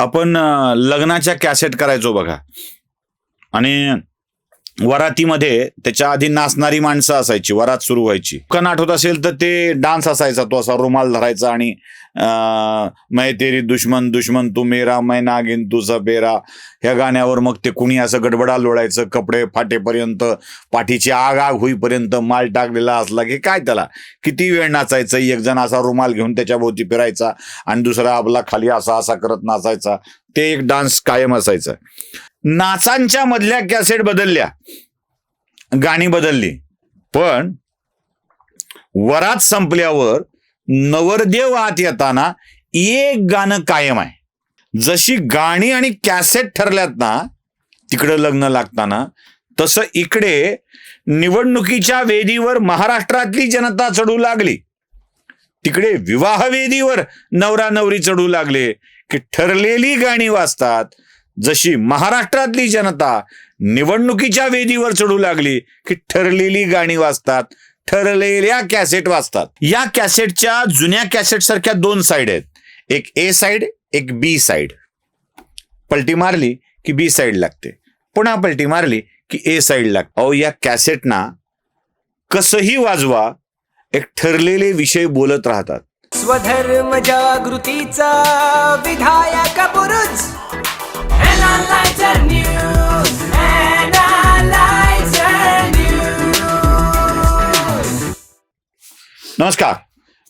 आपण लग्नाच्या कॅसेट करायचो बघा. आणि वरातीमध्ये त्याच्या आधी नाचणारी माणसं असायची वरात सुरू व्हायची. कण आठवत असेल तर ते डान्स असायचा तो असा रुमाल धरायचा आणि मै तेरी दुश्मन दुश्मन तू मेरा मै नागिन तुझा बेरा ह्या गाण्यावर मग ते कुणी असं गडबडा लोळायचं कपडे फाटेपर्यंत पाठीची आग आग होईपर्यंत माल टाकलेला असला की काय त्याला? किती वेळ नाचायचं? एक जण असा रुमाल घेऊन त्याच्या भोवती फिरायचा आणि दुसरा आपला खाली असा असा करत नाचायचा. ते एक डान्स कायम असायचं. नाचांच्या मधल्या कॅसेट बदलल्या. गाणी बदलली. पण वरात संपल्यावर नवरदेव आत येताना एक गाणं कायम आहे. जशी गाणी आणि कॅसेट ठरल्यात ना तिकडं लग्न लागताना तसं इकडे निवडणुकीच्या वेदीवर महाराष्ट्रातली जनता चढू लागली. तिकडे विवाह वेदीवर नवरा नवरी चढू लागले. की ठरलेली गाणी वाजतात. जशी महाराष्ट्रातली जनता निवडणुकीच्या वेदीवर चढू लागली की ठरलेली गाणी वाजतात. ठरलेल्या कॅसेट वाजतात. या कॅसेटच्या जुन्या कॅसेट सारख्या दोन साईड आहेत. एक ए साईड एक बी साईड. पलटी मारली की बी साईड लागते. पुन्हा पलटी मारली की ए साईड लागते. अहो या कॅसेटना कसंही वाजवा एक ठरलेले विषय बोलत राहतात. स्वधर्म जागृतीचा विधायक बुरुज. नमस्कार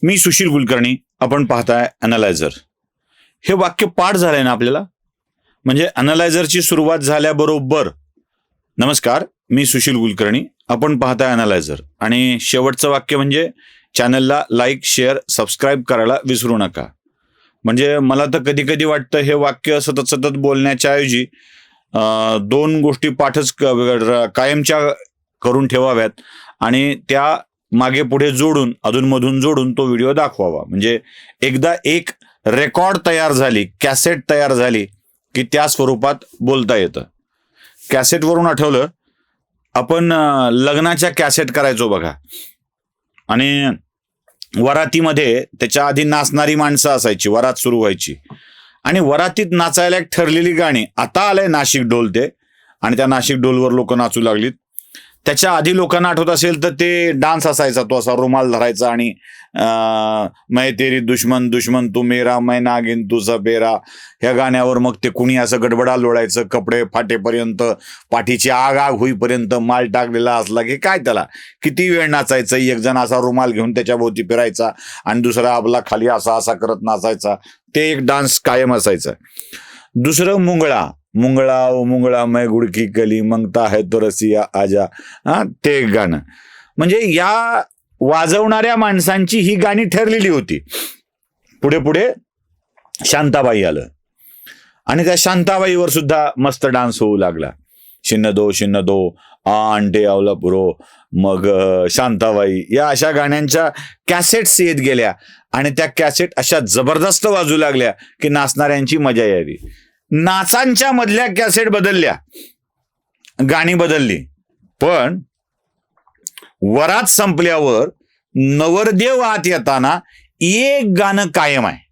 मी सुशील कुलकर्णी. आपण पाहताय अनालायझर हे वाक्य पाठ झालंय ना आपल्याला? म्हणजे अनालायझरची सुरुवात झाल्याबरोबर. नमस्कार मी सुशील कुलकर्णी. आपण पाहताय अनालायझर आणि शेवटचं वाक्य म्हणजे चॅनलला लाईक शेअर सबस्क्राईब करायला विसरू नका. म्हणजे मला तर कधी कधी वाटतं हे वाक्य सतत सतत बोलण्याच्या ऐवजी दोन गोष्टी पाठच कायमच्या करून ठेवाव्यात आणि त्या मागे पुढे जोडून अधूनमधून जोडून तो व्हिडिओ दाखवावा. म्हणजे एकदा एक रेकॉर्ड तयार झाली कॅसेट तयार झाली की त्या स्वरूपात बोलता येतं. कॅसेटवरून आठवलं आपण लग्नाच्या कॅसेट करायचो बघा. आणि वरातीमध्ये त्याच्या आधी नाचणारी माणसं असायची वरात सुरू व्हायची. आणि वरातीत नाचायला एक ठरलेली गाणी. आता आलंय नाशिक ढोल ते. आणि त्या नाशिक ढोलवर लोक नाचू लागलीत. त्याच्या आधी लोकांना आठवत असेल तर ते डान्स असायचा तो असा रुमाल धरायचा आणि अं, मै तेरी दुश्मन दुश्मन तू मेरा मै नागिन तुझा बेरा ह्या गाण्यावर मग ते कुणी असं गडबडा लोळायचं कपडे फाटेपर्यंत पाठीची आग आग होईपर्यंत माल टाकलेला असला की काय त्याला? किती वेळ नाचायचं? एक जण असा रुमाल घेऊन त्याच्या भोवती फिरायचा आणि दुसरा आपला खाली असा असा करत नाचायचा. ते एक डान्स कायम असायचं. दुसरं मुंगळा. मुंगळा ओ मुंगळा मै गुडकी कली मंगता है तो रसिया आजा. हा ते गाणं. म्हणजे या वाजवणाऱ्या माणसांची ही गाणी ठरलेली होती. पुढे पुढे शांताबाई आलं. आणि त्या शांताबाईवर सुद्धा मस्त डान्स होऊ लागला. शिन्न दो शिन्न दो आंटे आवला पुरो मग शांताबाई. या अशा गाण्यांच्या कॅसेट्स येत गेल्या. आणि त्या कॅसेट अशा जबरदस्त वाजू लागल्या की नाचणाऱ्यांची मजा यावी. नाचांच्या मधल्या कॅसेट बदलल्या. गाणी बदलली. पण वरात संपल्यावर नवरदेव आत येताना एक गाणं कायम आहे.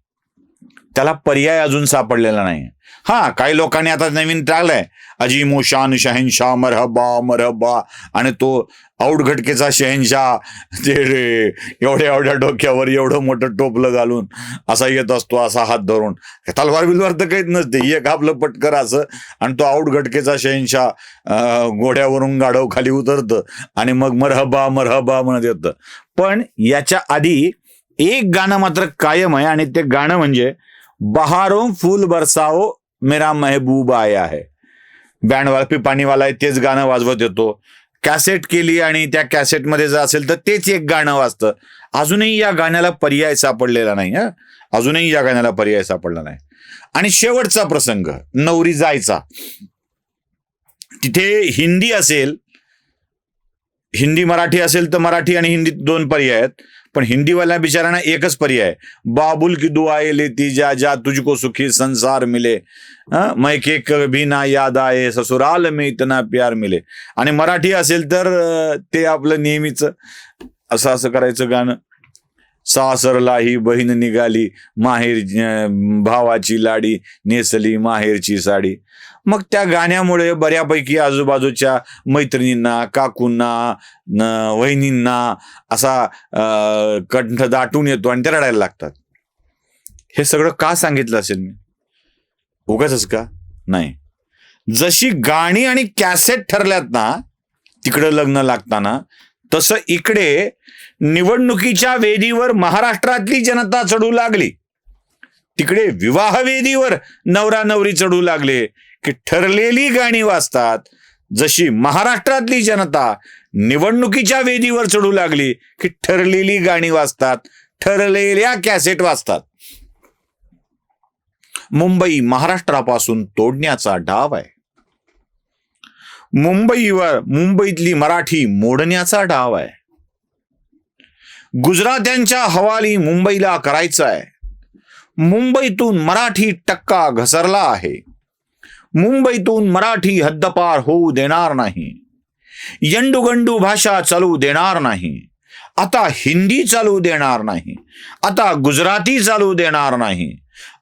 त्याला पर्याय अजून सापडलेला नाही. हा काही लोकांनी आता नवीन टाळलाय अजिमो शान शहनशाह मरहबा मरहबा. आणि तो आऊट घटकेचा शहनशाह ते रे एवढ्या एवढ्या डोक्यावर एवढं मोठं टोपलं घालून असा येत असतो असा हात धरून. तलवार बिलवार तर काहीच नसते. एक आपलं पटकर असं आणि तो आऊट घटकेचा शहनशाह घोड्यावरून गाढव खाली उतरतं आणि मग मरहबा मरहबा म्हणत येतं. पण याच्या आधी एक गाणं मात्र कायम आहे आणि ते गाणं म्हणजे बहारो फूल बरसाओ मेरा महबूब आया है. बँडवाला पिपाणीवाला आहे तेच गाणं वाजवत येतो. कॅसेट केली आणि त्या कॅसेटमध्ये जर असेल तर तेच एक गाणं वाजतं. अजूनही या गाण्याला पर्याय सापडलेला नाही हा. अजूनही या गाण्याला पर्याय सापडला नाही. आणि शेवटचा प्रसंग नवरी जायचा. तिथे हिंदी असेल हिंदी मराठी असेल तर मराठी आणि हिंदी दोन पर्याय आहेत. पण हिंदीवाल्या बिचारांना एकच पर्याय. बाबुल की दुआए लेती जा जा तुझको सुखी संसार मिले. हं? के कभी ना याद आहे ससुराल में इतना प्यार मिले. आणि मराठी असेल तर ते आपलं नेहमीच असं असं करायचं गाणं. सासरला ही बहीण निघाली माहेर भावाची लाडी नेसली माहेरची साडी. मग त्या गाण्यामुळे बऱ्यापैकी आजूबाजूच्या मैत्रिणींना काकूंना वहिनींना असा कंठ दाटून येतो आणि ते रडायला लागतात. हे सगळं का सांगितलं असेल मी? उगाच का? नाही. जशी गाणी आणि कॅसेट ठरल्यात ना तिकडं लग्न लागताना तसं इकडे निवडणुकीच्या वेदीवर महाराष्ट्रातली जनता चढू लागली. तिकडे विवाह वेदीवर नवरा नवरी चढू लागले की ठरलेली गाणी वाजतात. जशी महाराष्ट्रातली जनता निवडणुकीच्या वेदीवर चढू लागली की ठरलेली गाणी वाजतात ठरलेल्या कॅसेट वाजतात. मुंबई महाराष्ट्रापासून तोडण्याचा डाव आहे. मुंबईवर मुंबईतली मराठी मोडण्याचा डाव आहे. गुजरात्यांच्या हवाली मुंबईला करायचं आहे मुंबईतून मराठी टक्का घसरला आहे. मुंबईतून मराठी हद्दपार होऊ देणार नाही. यंडूगंडू भाषा चालू देणार नाही. आता हिंदी चालू देणार नाही. आता गुजराती चालू देणार नाही.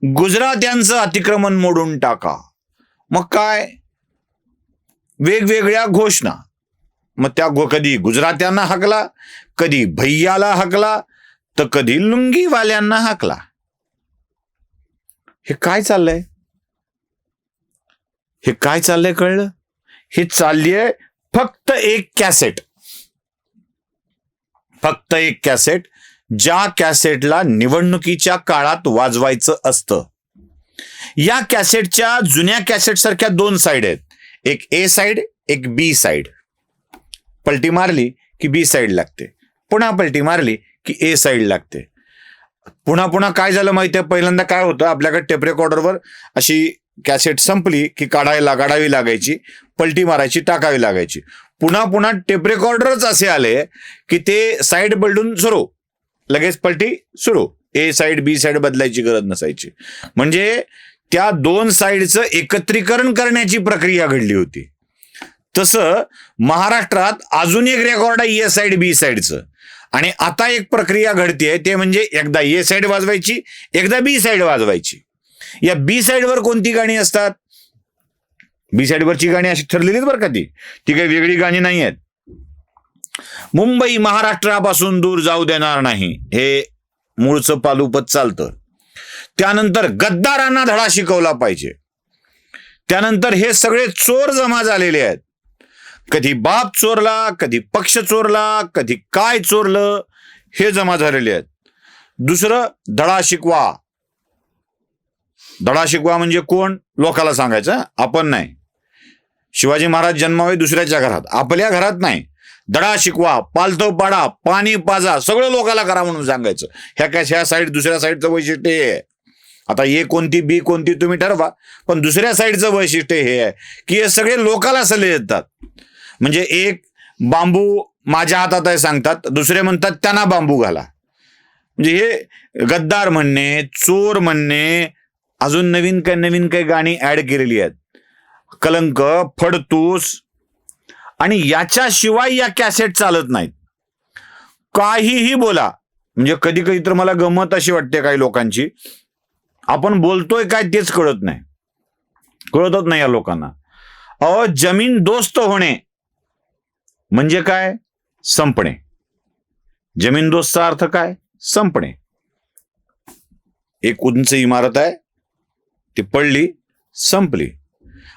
गुजरात्यांचं अतिक्रमण मोडून टाका. मग काय? वेगवेगळ्या घोषणा. मग त्या गो कधी गुजरात्यांना हाकला कधी भैयाला हाकला तर कधी लुंगीवाल्यांना हाकला. हे काय चाललंय? हे काय चाललंय कळलं? हे चाललीय फक्त एक कॅसेट. फक्त एक कॅसेट ज्या कॅसेटला निवडणुकीच्या काळात वाजवायचं असतं. या कॅसेटच्या जुन्या कॅसेट सारख्या दोन साईड आहेत. एक ए साईड एक बी साईड पलटी मारली की बी साईड लागते. पुन्हा पलटी मारली की ए साईड लागते. पुन्हा पुन्हा काय झालं माहितीये? पहिल्यांदा काय होतं? आपल्याकडे टेप रेकॉर्डरवर अशी कॅसेट संपली की काढायला काढावी लागायची पलटी मारायची टाकावी लागायची. पुन्हा पुन्हा टेप रेकॉर्डरच असे आले की ते साईड बदलून सुरू. लगेच पलटी सुरू. ए साईड बी साईड बदलायची गरज नसायची. म्हणजे त्या दोन साईडचं एकत्रीकरण करण्याची प्रक्रिया घडली होती. तसं महाराष्ट्रात अजून एक रेकॉर्ड आहे ए साईड बी साईडचं आणि आता एक प्रक्रिया घडतीये ते म्हणजे एकदा ए साईड वाजवायची एकदा बी साईड वाजवायची. या बी साईडवर कोणती गाणी असतात? बी साईडवरची गाणी अशी ठरलेलीच बरं का ती. ती काही वेगळी गाणी नाही आहेत मुंबई महाराष्ट्रापासून दूर जाऊ देणार नाही. हे मूळचं पालुपत चालतं. त्यानंतर गद्दारांना धडा शिकवला पाहिजे. त्यानंतर हे सगळे चोर जमा झालेले आहेत. कधी बाप चोरला कधी पक्ष चोरला कधी काय चोरलं हे जमा झालेले आहेत. दुसरं धडा शिकवा. धडा शिकवा म्हणजे कोण? लोकाला सांगायचं आपण नाही. शिवाजी महाराज जन्मावे दुसऱ्याच्या घरात आपल्या घरात नाही. धडा शिकवा पालतो पाडा पाणी पाजा सगळं लोकाला करा म्हणून सांगायचं. ह्या कशा ह्या साईड दुसऱ्या साईडचं वैशिष्ट्य हे आहे. आता ए कोणती बी कोणती तुम्ही ठरवा. पण दुसऱ्या साईडचं वैशिष्ट्य हे आहे की हे सगळे लोकाला सल्ले देतात म्हणजे एक बांबू माझ्या हातात आहे सांगतात दुसरे म्हणतात त्यांना बांबू घाला. म्हणजे हे गद्दार म्हणणे चोर म्हणणे अजून नवीन काय नवीन काही गाणी ऍड केलेली आहेत. कलंक फडतूस आणि याच्याशिवाय या कॅसेट चालत नाहीत. काहीही बोला. म्हणजे कधी कधी तर मला गमत अशी वाटते काही लोकांची. आपण बोलतोय काय तेच कळत नाही. कळतच नाही या लोकांना. अहो जमीन दोस्त होणे म्हणजे काय? संपणे. जमीन दोस्तचा अर्थ काय? संपणे. एक उंच इमारत आहे ती पडली संपली.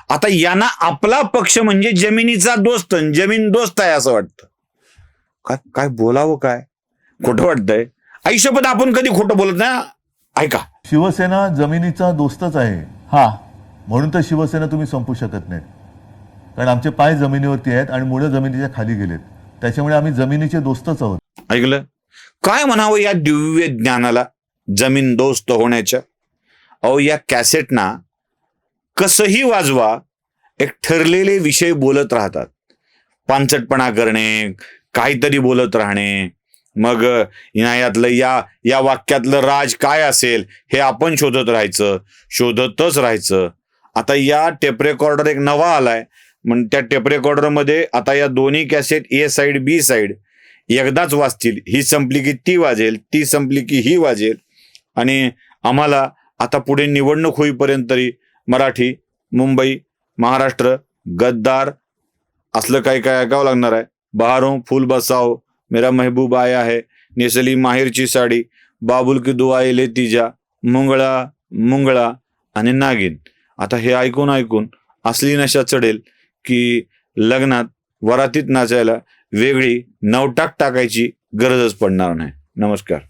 आता यांना आपला पक्ष म्हणजे जमिनीचा दोस्त जमीन दोस्त आहे असं वाटतं. काय काय बोलावं काय? खोटं वाटतंय. आयुष्यपद आपण कधी खोटं बोलत नाही. ऐका. शिवसेना जमिनीचा दोस्तच आहे. हा. म्हणून तर शिवसेना तुम्ही संपू शकत नाहीत. कारण आमचे पाय जमिनीवरती आहेत आणि मुळे जमिनीच्या खाली गेलेत. त्याच्यामुळे आम्ही जमिनीचे दोस्तच आहोत. ऐकलं? काय म्हणावं या दिव्य ज्ञानाला? जमीन दोस्त होण्याच्या? अहो या कॅसेटना कसंही वाजवा एक ठरलेले विषय बोलत राहतात. पानचटपणा करणे काहीतरी बोलत राहणे मग या यातलं या या वाक्यातलं राज काय असेल हे आपण शोधत राहायचं शोधतच राहायचं. आता या टेप रेकॉर्डर एक नवा आलाय. म्हण त्या टेप रेकॉर्डरमध्ये आता या दोन्ही cassette A side B side एकदाच वाजतील. ही संपली की ती वाजेल ती संपली की ही वाजेल. आणि आम्हाला आता पुढे निवडणूक होईपर्यंत तरी मराठी मुंबई महाराष्ट्र गद्दार असलं काही काय ऐकावं लागणार आहे. बहारो फुल बसाओ मेरा महबूब आया है नेसली माहेरची साडी बाबुल की दुआ ले तिजा मुंगळा मुंगळा आणि नागिन. आता हे ऐकून ऐकून असली नशा चढेल की लग्नात वरातीत नाचायला वेगळी नवटाक टाकायची गरजच पडणार नाही. नमस्कार.